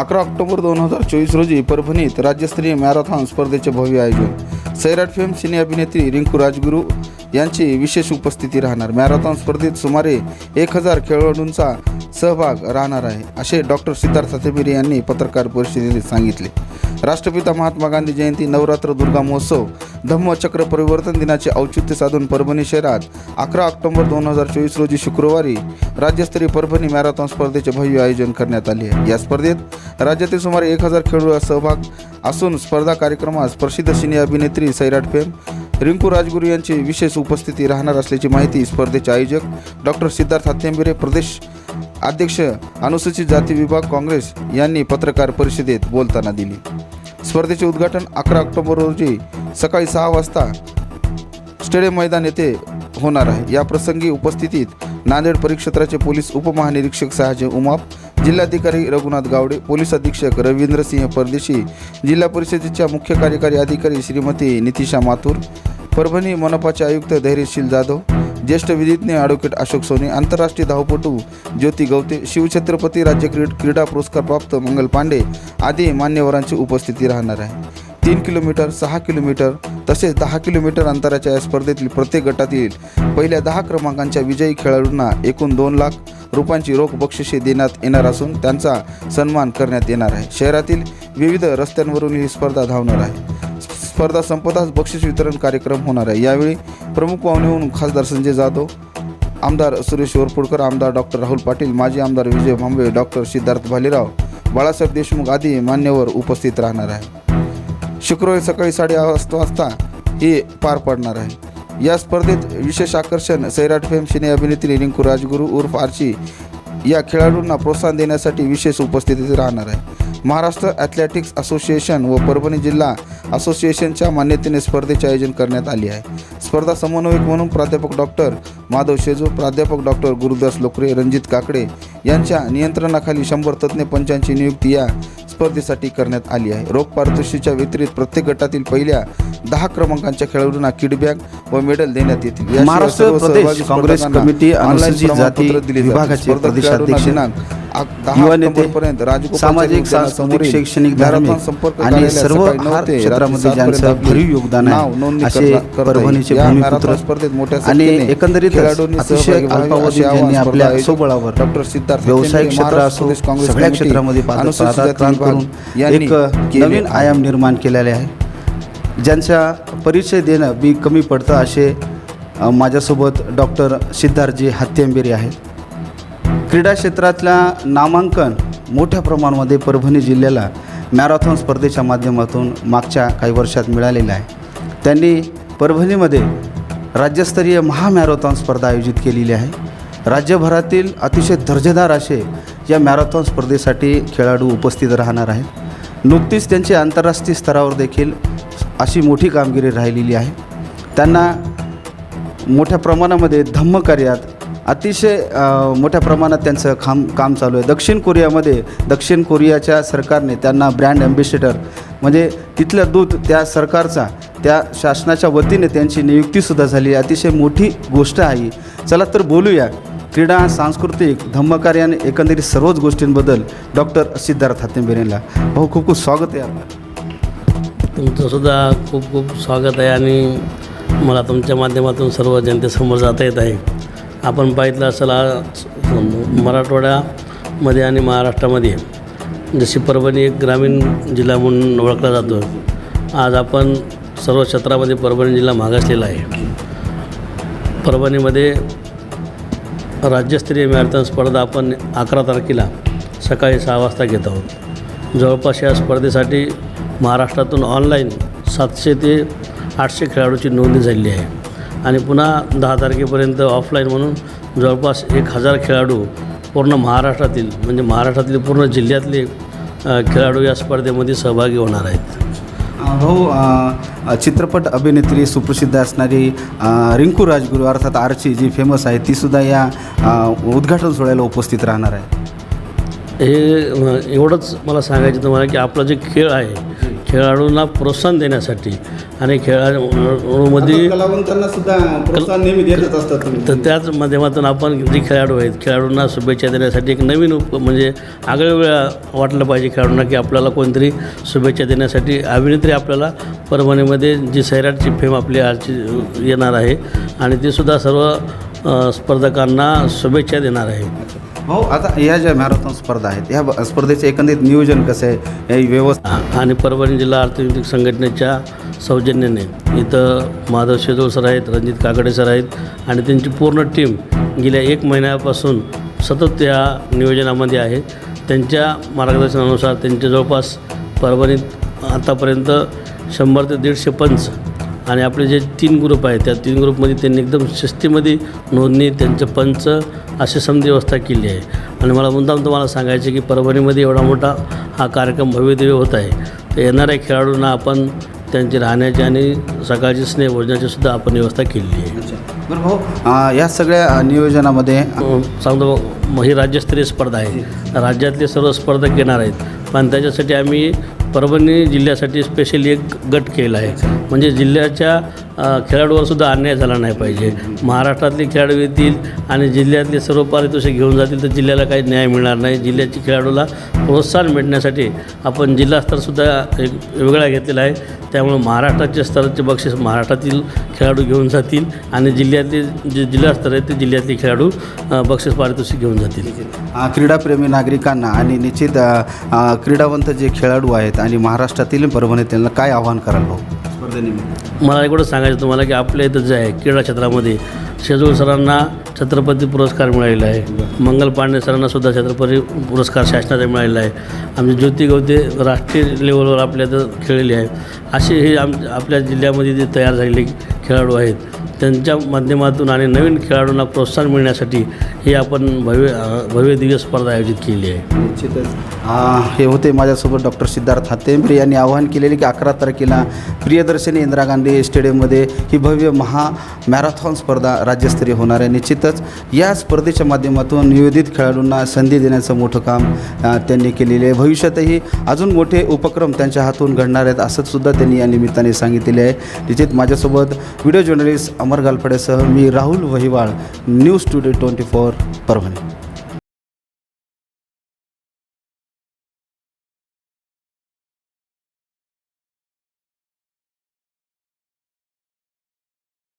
अकरा ऑक्टोबर दोन हजार चोवीस रोजी परभणीत राज्यस्तरीय मॅरेथॉन स्पर्धेचे भव्य आयोजन सैराट फेम सिने अभिनेत्री रिंकू राजगुरू यांची विशेष उपस्थिती राहणार. मॅरेथॉन स्पर्धेत सुमारे एक हजार खेळाडूंचा सहभाग राहणार आहे असे डॉक्टर सिद्धार्थ सतेबिरे यांनी पत्रकार परिषदेत सांगितले. राष्ट्रपिता महात्मा गांधी जयंती नवरात्र दुर्गा महोत्सव धम्मचक्र परिवर्तन दिनाचे औचित्य साधून परभणी शहरात अकरा ऑक्टोबर दोन हजार चोवीस रोजी शुक्रवारी राज्यस्तरीय परभणी मॅरेथॉन स्पर्धेचे भव्य आयोजन करण्यात आले आहे. या स्पर्धेत राज्यातील सुमारे एक हजार खेळाडू सहभाग असून स्पर्धा कार्यक्रमास प्रसिद्ध सिने अभिनेत्री सैराट फेम रिंकू राजगुरू यांची विशेष उपस्थिती राहणार असल्याची माहिती स्पर्धेचे आयोजक डॉक्टर सिद्धार्थ हात्यंबिरे प्रदेश अध्यक्ष अनुसूचित जाती विभाग काँग्रेस यांनी पत्रकार परिषदेत बोलताना दिली. स्पर्धेचे उद्घाटन अकरा ऑक्टोबर रोजी सकाळी सहा वाजता स्टेडियम मैदान येथे होणार आहे. या प्रसंगी उपस्थितीत नांदेड परिक्षेत्राचे पोलीस उपमहानिरीक्षक सहाजे उमाप जिल्हाधिकारी रघुनाथ गावडे पोलीस अधीक्षक रवींद्रसिंह परदेशी जिल्हा परिषदेच्या मुख्य कार्यकारी अधिकारी श्रीमती नितिशा माथूर परभणी मनपाचे आयुक्त धैर्यशील जाधव ज्येष्ठ विधिज्ञ ॲडव्होकेट अशोक सोने आंतरराष्ट्रीय धावपटू ज्योती गवते शिवछत्रपती राज्य क्रीड क्रीडा पुरस्कार प्राप्त मंगल पांडे आदी मान्यवरांची उपस्थिती राहणार आहे. तीन किलोमीटर सहा किलोमीटर तसेच दहा किलोमीटर अंतराच्या या स्पर्धेतील प्रत्येक गटातील पहिल्या दहा क्रमांकांच्या विजयी खेळाडूंना एकूण दोन लाख रुपयांची रोख बक्षिसे देण्यात येणार असून त्यांचा सन्मान करण्यात येणार आहे. शहरातील विविध रस्त्यांवरून ही स्पर्धा धावणार आहे. स्पर्धा संपताच बक्षीस वितरण कार्यक्रम होणार आहे. यावेळी प्रमुख पाहुणे होऊन खासदार संजय जाधव आमदार सुरेश वरपुडकर आमदार डॉक्टर राहुल पाटील माजी आमदार विजय भांबे डॉक्टर सिद्धार्थ भालेराव बाळासाहेब देशमुख आदी मान्यवर उपस्थित राहणार आहे शुक्रवारी सकाळी साडे वाजता हे पार पडणार आहे. या स्पर्धेत विशेष आकर्षण सैराट फेम सिने अभिनेत्री रिंकू राजगुरू उर्फ आर्ची या खेळाडूंना प्रोत्साहन देण्यासाठी विशेष उपस्थितीत राहणार आहे. महाराष्ट्र ॲथलेटिक्स असोसिएशन व परभणी जिल्हा असोसिएशनच्या मान्यतेने स्पर्धेचे आयोजन करण्यात आले आहे. स्पर्धा समन्वयक म्हणून प्राध्यापक डॉक्टर माधव शेजू प्राध्यापक डॉक्टर गुरुदास लोकरे रणजित काकडे यांच्या नियंत्रणाखाली शंभर तज्ज्ञ पंचांची नियुक्ती या स्पर्धेसाठी करण्यात आली आहे रोख पारितोषिकच्या व्यतिरिक्त प्रत्येक गटातील पहिल्या दहा क्रमांकांच्या खेळाडूंना किडबॅग व मेडल देण्यात येतील महाराष्ट्र प्रदेश काँग्रेस कमिटी अनुसूचित जाती. विभागाचे प्रदेशाध्यक्ष, युवा नेते, सामाजिक, सांस्कृतिक, शैक्षणिक, धार्मिक संपर्क आणि सर्व क्षेत्रामध्ये ज्यांचं भरीव योगदान आहे, असे. परभणीचे भूमिपुत्र आणि एकंदरीत अतिशय ज्यांनी स्पर्धा आपल्या स्वबळावर डॉक्टर सिद्धार्थ व्यवसाय हत्तेंबरे, क्षेत्र असो सगळ्या क्षेत्रामध्ये करून एक नवीन. आयाम निर्माण केलेले आहे ज्यांचा परिचय देणं बी कमी पडतं असे माझ्यासोबत डॉक्टर सिद्धार्थजी हत्तेंबेरी आहेत क्रीडा क्षेत्रातल्या नामांकन मोठ्या प्रमाणामध्ये परभणी जिल्ह्याला मॅरेथॉन स्पर्धेच्या माध्यमातून मागच्या काही वर्षात मिळालेलं आहे. त्यांनी परभणीमध्ये राज्यस्तरीय महामॅरेथॉन स्पर्धा आयोजित केलेली आहे. राज्यभरातील अतिशय दर्जेदार असे या मॅरेथॉन स्पर्धेसाठी खेळाडू उपस्थित राहणार आहेत. नुकतीच त्यांची आंतरराष्ट्रीय स्तरावर देखील अशी मोठी कामगिरी राहिलेली आहे. त्यांना मोठ्या प्रमाणामध्ये धम्मकार्यात अतिशय मोठ्या प्रमाणात त्यांचं काम काम चालू आहे. दक्षिण कोरियामध्ये दक्षिण कोरियाच्या सरकारने त्यांना ब्रँड ॲम्बेसेडर म्हणजे तिथलं दूत त्या सरकारचा त्या शासनाच्या वतीने त्यांची नियुक्तीसुद्धा झाली. अतिशय मोठी गोष्ट आहे चला तर बोलूया. क्रीडा सांस्कृतिक धम्मकार्य आणि एकंदरीत सर्वच गोष्टींबद्दल डॉक्टर सिद्धार्थ हातेंबेरेला. भाऊ खूप खूप स्वागत आहे आपलं. तुमचंसुद्धा खूप खूप स्वागत आहे आणि मला तुमच्या माध्यमातून सर्व जनतेसमोर जाता येत आहे. आपण पाहितलं असेल आज मराठवाड्यामध्ये आणि महाराष्ट्रामध्ये जशी परभणी एक ग्रामीण जिल्हा म्हणून ओळखला जातो. आज आपण सर्व क्षेत्रामध्ये परभणी जिल्हा मागासलेला आहे. परभणीमध्ये राज्यस्तरीय मॅरेथॉन स्पर्धा आपण अकरा तारखेला सकाळी सहा वाजता घेत आहोत. जवळपास या स्पर्धेसाठी महाराष्ट्रातून ऑनलाईन सातशे ते आठशे खेळाडूची नोंदणी झालेली आहे. आणि पुन्हा दहा तारखेपर्यंत ऑफलाईन म्हणून जवळपास एक हजार खेळाडू पूर्ण महाराष्ट्रातील म्हणजे महाराष्ट्रातील पूर्ण जिल्ह्यातले खेळाडू या स्पर्धेमध्ये सहभागी होणार आहेत. भाऊ चित्रपट अभिनेत्री सुप्रसिद्ध असणारी रिंकू राजगुरू अर्थात आर्ची जी फेमस आहे तीसुद्धा या उद्घाटन सोहळ्याला उपस्थित राहणार आहे. हे एवढंच मला सांगायचं तुम्हाला की आपला जे खेळ आहे खेळाडूंना प्रोत्साहन देण्यासाठी आणि खेळाडूमध्ये कलावंतांना सुद्धा प्रोत्साहन नेहमी देतच असतात तुम्ही. तर त्याच माध्यमातून आपण जे खेळाडू आहेत खेळाडूंना शुभेच्छा देण्यासाठी एक नवीन उप म्हणजे आगळवेगळा वाटलं पाहिजे खेळाडूंना की आपल्याला कोणतरी शुभेच्छा देण्यासाठी अभिनेत्री आपल्याला परभणीमध्ये जी सैराटची फेम आपली आजची येणार आहे आणि ती सुद्धा सर्व स्पर्धकांना शुभेच्छा देणार आहे. भाऊ आता या ज्या मॅरेथॉन स्पर्धा आहेत या स्पर्धेचे एकंदरीत नियोजन कसं आहे हे व्यवस्था आणि परभणी जिल्हा अर्थनैतिक संघटनेच्या सौजन्याने इथं माधव शेजोळ सर आहेत रणजित काकडे सर आहेत आणि त्यांची पूर्ण टीम गेल्या एक महिन्यापासून सतत या नियोजनामध्ये आहे. त्यांच्या मार्गदर्शनानुसार त्यांच्या जवळपास परभणीत आतापर्यंत शंभर ते दीडशे पंच आणि आपले जे तीन ग्रुप आहेत त्या तीन ग्रुपमध्ये त्यांनी एकदम शिस्तीमध्ये नोंदणी त्यांचं पंच अशी समधी व्यवस्था केली आहे. आणि मला मुद्दाम तुम्हाला सांगायचे की परभणीमध्ये एवढा मोठा हा कार्यक्रम भव्यदिव्य होत आहे. तर येणाऱ्या खेळाडूंना आपण त्यांची राहण्याची आणि सकाळची स्नेहभोजनाची सुद्धा आपण व्यवस्था केलेली आहे. बरं भाऊ या सगळ्या नियोजनामध्ये सांगतो मग ही राज्यस्तरीय स्पर्धा आहे. राज्यातले सर्व स्पर्धक येणार आहेत. पण त्याच्यासाठी आम्ही परभणी जिल्ह्यासाठी स्पेशली एक गट केला आहे. म्हणजे जिल्ह्याच्या खेळाडूवरसुद्धा खेळाडूवर सुद्धा अन्याय झाला नाही पाहिजे. महाराष्ट्रातले खेळाडू येतील आणि जिल्ह्यातले सर्व पारितोषिक घेऊन जातील तर जिल्ह्याला काही न्याय मिळणार नाही. जिल्ह्याच्या खेळाडूला प्रोत्साहन मिळण्यासाठी आपण जिल्हास्तरसुद्धा एक वेगळा घेतलेला आहे. त्यामुळे महाराष्ट्राच्या स्तराचे बक्षीस महाराष्ट्रातील खेळाडू घेऊन जातील आणि जिल्ह्यातले जे जिल्हास्तर आहे ते जिल्ह्यातले खेळाडू बक्षीस पारितोषिक घेऊन जातील. क्रीडाप्रेमी नागरिकांना आणि निश्चित क्रीडावंत जे खेळाडू आहेत आणि महाराष्ट्रातील परभणी त्यांना काय आव्हान कराल भाऊ स्पर्धेनिमित्त मला एवढं सांगायचं तुम्हाला की आपल्या इथं जे आहे क्रीडा क्षेत्रामध्ये शेजूळ सरांना छत्रपती पुरस्कार मिळालेला आहे. मंगल पांडे सरांना सुद्धा छत्रपती पुरस्कार शासनाचा मिळालेला आहे. आमचे ज्योती गवते राष्ट्रीय लेवलवर आपल्या इथं खेळलेले आहे. असे हे आम आपल्या जिल्ह्यामध्ये जे तयार झालेले खेळाडू आहेत त्यांच्या माध्यमातून आणि नवीन खेळाडूंना प्रोत्साहन मिळण्यासाठी ही आपण भव्य भव्य दिव्य स्पर्धा आयोजित केली आहे. निश्चितच. हे होते माझ्यासोबत डॉक्टर सिद्धार्थ हातेंबरे यांनी आवाहन केलेले की अकरा तारखेला प्रियदर्शनी इंदिरा गांधी स्टेडियममध्ये ही भव्य महा मॅरेथॉन स्पर्धा राज्यस्तरीय होणार आहे. निश्चितच या स्पर्धेच्या माध्यमातून नियोजित खेळाडूंना संधी देण्याचं मोठं काम त्यांनी केलेले आहे. भविष्यातही अजून मोठे उपक्रम त्यांच्या हातून घडणार आहेत असंसुद्धा त्यांनी या निमित्ताने सांगितलेले आहे. निश्चित माझ्यासोबत व्हिडिओ जर्नलिस्ट अमर गालफडेसह मी Rahul Wahiwal news today twenty four Parbhani.